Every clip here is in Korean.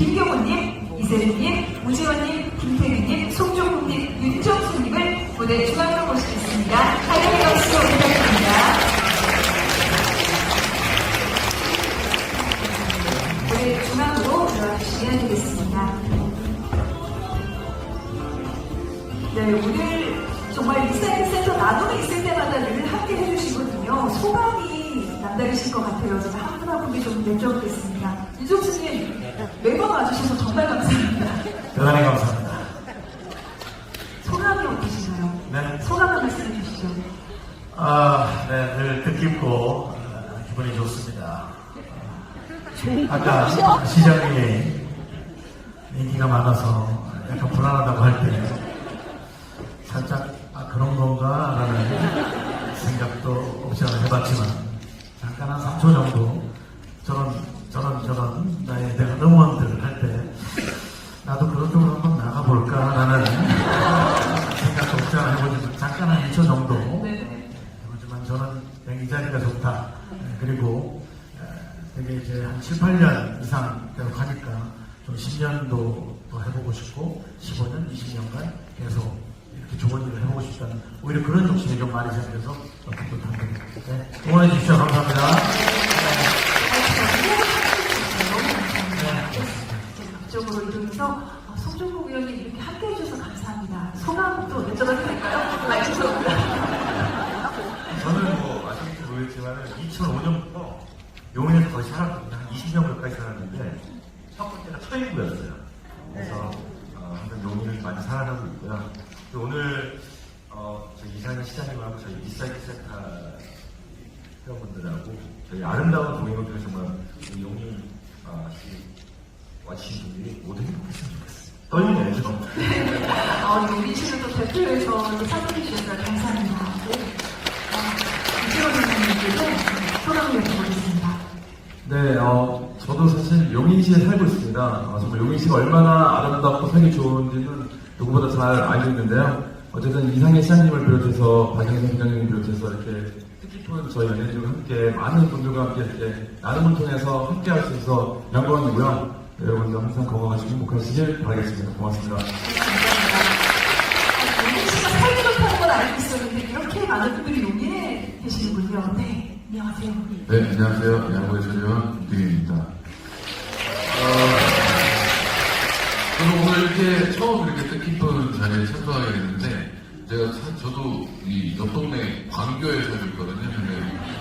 김경호님, 이세리님, 우지원님, 김태균님, 송종국님, 윤정수님을 무대 중앙으로 모시겠습니다. 하늘의 박수 부탁드립니다. 무대 중앙으로 들어와 주시면 되겠습니다. 네, 오늘 정말 인사이트 센터 나눔이 있을 때마다 늘 함께 해주시거든요. 소감이 남다르실 것 같아요. 제가 한분한 분께 좀 여쭤보겠습니다. 유종수님, 매번 와주셔서 정말 감사합니다. 대단히 감사합니다. 소감이 어떠신가요? 네. 소감 한 말씀해 주시죠. 아, 네, 늘 뜻깊고 어, 기분이 좋습니다. 아까 시장이 인기가 많아서 약간 불안하다고 할 때 살짝 아, 그런 건가 라는 생각도 없지 않아 해봤지만 잠깐 한 3초 정도 저런 아 잠깐 한 2초 정도 네. 하지만 저는 이 자리가 좋다. 네, 그리고 에, 되게 이제 한 7, 8년 이상 계속 하니까 좀 10년도 더 해보고 싶고 15년, 20년간 계속 이렇게 좋은 일을 해보고 싶다는 오히려 그런 욕심이 좀 많이 생겨서 좀 뿌듯합니다. 네, 응원해 주셔서 감사합니다. 앞쪽으로 이러면서 어, 송종국 의원님 이렇게 함께 해주셔서 감사합니다. 소감도 여쭤봐도 될까요? 네, 죄송합니다. 저는 뭐 아실지 모르겠지만 2005년부터 용인에서 거의 살았거든요. 한 20년 가까이 살았는데 첫 번째가 처인구였어요. 그래서 어, 항상 용인을 많이 살아가고 있고요. 또 오늘 어, 저희 이상현 시장님하고 저희 리사이클 센터 회원분들하고 저희 아름다운 동행을 통해 정말 우리 용인 어, 시 와주신 분들이 모두 행복했으면 좋겠어요. 떨리네요, 좀. 어, 우리 대표에서 또 사랑해 주셔서 감사합니다. 네. 어, 이지원 의원님께도 소감을 여쭤보겠습니다. 네, 어, 저도 사실 용인시에 살고 있습니다. 어, 정말 용인시가 얼마나 아름답고 살기 좋은지는 누구보다 잘 알고 있는데요. 어쨌든 이상의 시장님을 비롯해서 박영선 회장님을 비롯해서 이렇게 뜻깊은 저희 연예인들과 함께 많은 분들과 함께 이렇게 나눔을 통해서 함께 할 수 있어서 영광이고요. 네, 여러분들 항상 건강하시고 행복하시길 바라겠습니다. 고맙습니다. 씨가 살기 좋다는 건 알고 있었는데 이렇게 많은 분들이 용인에 계시는군요. 네, 안녕하세요. 네, 안녕하세요. 야구의 소리원 김등입니다. 저는 오늘 이렇게 처음 이렇게 뜻깊은 자리에 참석하게 됐는데, 제가 사- 저도 이 옆 동네 광교에 살고 있거든요. 근데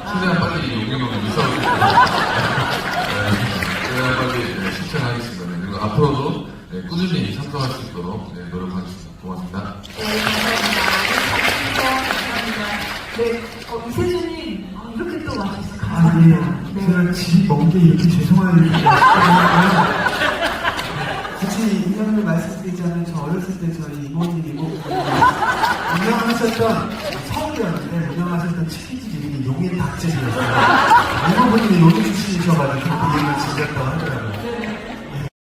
최대한 빨리 용인으로 이사하고 싶어요. 네, 최대한 빨리 네, 실천하겠습니다. 네, 그리고 앞으로도 네, 꾸준히 참석할 수 있도록 네, 노력하겠습니다. 고맙습니다. 네, 감사합니다. 감사합니다. 네, 어, 이세준님, 어, 이렇게 또 와주셔서 아니, 감사합니다. 네. 제가 집이 먼게 이렇게 죄송할 일이. 굳이 이름을 말씀드리자면 저 어렸을 때 저희 이모님, 이모님 운영하셨던 서울이었는데 운영하셨던 치킨집 이름이 용인 닭집이었어요. 이모분이 용인 출신이셔가지고 그 이름을 지었다고 하더라고요.